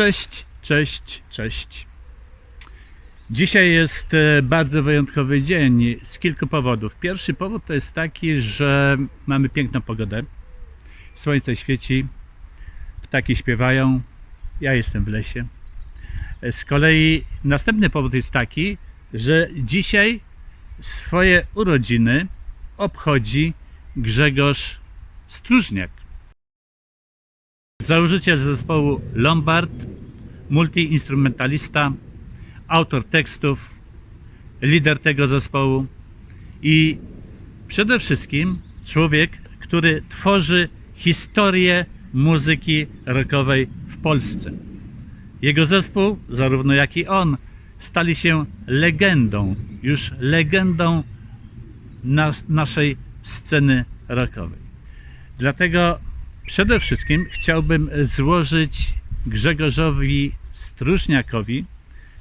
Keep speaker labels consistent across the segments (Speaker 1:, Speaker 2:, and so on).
Speaker 1: Cześć, cześć, cześć. Dzisiaj jest e, bardzo wyjątkowy dzień z kilku powodów. Pierwszy powód to jest taki, że mamy piękną pogodę. Słońce świeci, ptaki śpiewają, ja jestem w lesie. Z kolei następny powód jest taki, że dzisiaj swoje urodziny obchodzi Grzegorz Stróżniak. Założyciel zespołu Lombard, multiinstrumentalista, autor tekstów, lider tego zespołu i przede wszystkim człowiek, który tworzy historię muzyki rockowej w Polsce. Jego zespół, zarówno jak i on, stali się legendą, już legendą nas, naszej sceny rockowej. Dlatego przede wszystkim chciałbym złożyć Grzegorzowi Stróżniakowi,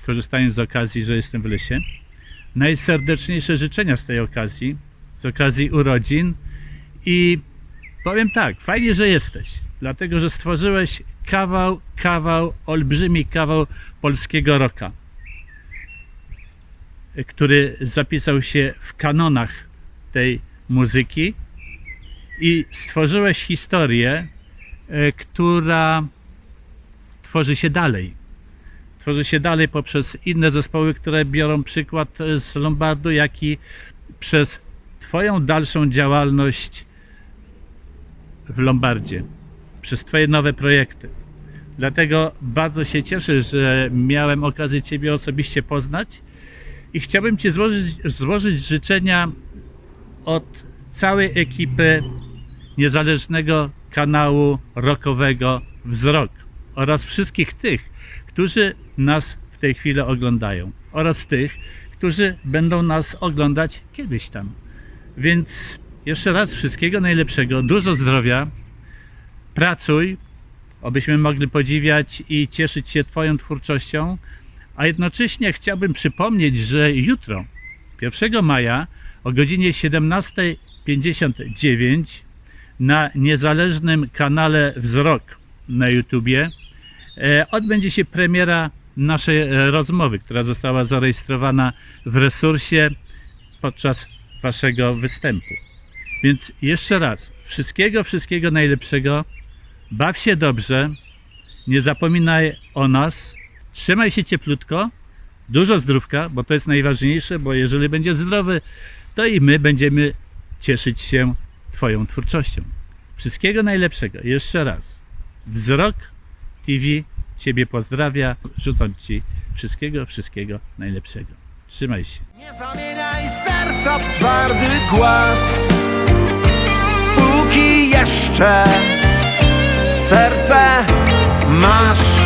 Speaker 1: korzystając z okazji, że jestem w lesie, najserdeczniejsze życzenia z tej okazji, z okazji urodzin i powiem tak, fajnie, że jesteś, dlatego, że stworzyłeś kawał, kawał, olbrzymi kawał polskiego rocka, który zapisał się w kanonach tej muzyki i stworzyłeś historię, e, która tworzy się dalej. Tworzy się dalej poprzez inne zespoły, które biorą przykład z Lombardu, jak i przez Twoją dalszą działalność w Lombardzie, przez Twoje nowe projekty. Dlatego bardzo się cieszę, że miałem okazję Ciebie osobiście poznać i chciałbym Ci złożyć, złożyć życzenia od całej ekipy niezależnego kanału rockowego Wzrok oraz wszystkich tych, którzy nas w tej chwili oglądają oraz tych, którzy będą nas oglądać kiedyś tam. Więc jeszcze raz wszystkiego najlepszego, dużo zdrowia, pracuj, abyśmy mogli podziwiać i cieszyć się Twoją twórczością, a jednocześnie chciałbym przypomnieć, że jutro, 1 maja o godzinie 17.59 na niezależnym kanale Wzrok na YouTubie odbędzie się premiera naszej e, rozmowy, która została zarejestrowana w resursie podczas Waszego występu. Więc jeszcze raz, wszystkiego, wszystkiego najlepszego. Baw się dobrze, nie zapominaj o nas, trzymaj się cieplutko, dużo zdrówka, bo to jest najważniejsze, bo jeżeli będzie zdrowy, to i my będziemy cieszyć się Twoją twórczością. Wszystkiego najlepszego. Jeszcze raz. Wzrok TV Ciebie pozdrawia. Rzucam Ci wszystkiego, wszystkiego najlepszego. Trzymaj się.
Speaker 2: Nie zamieniaj serca w twardy głaz Póki jeszcze serce masz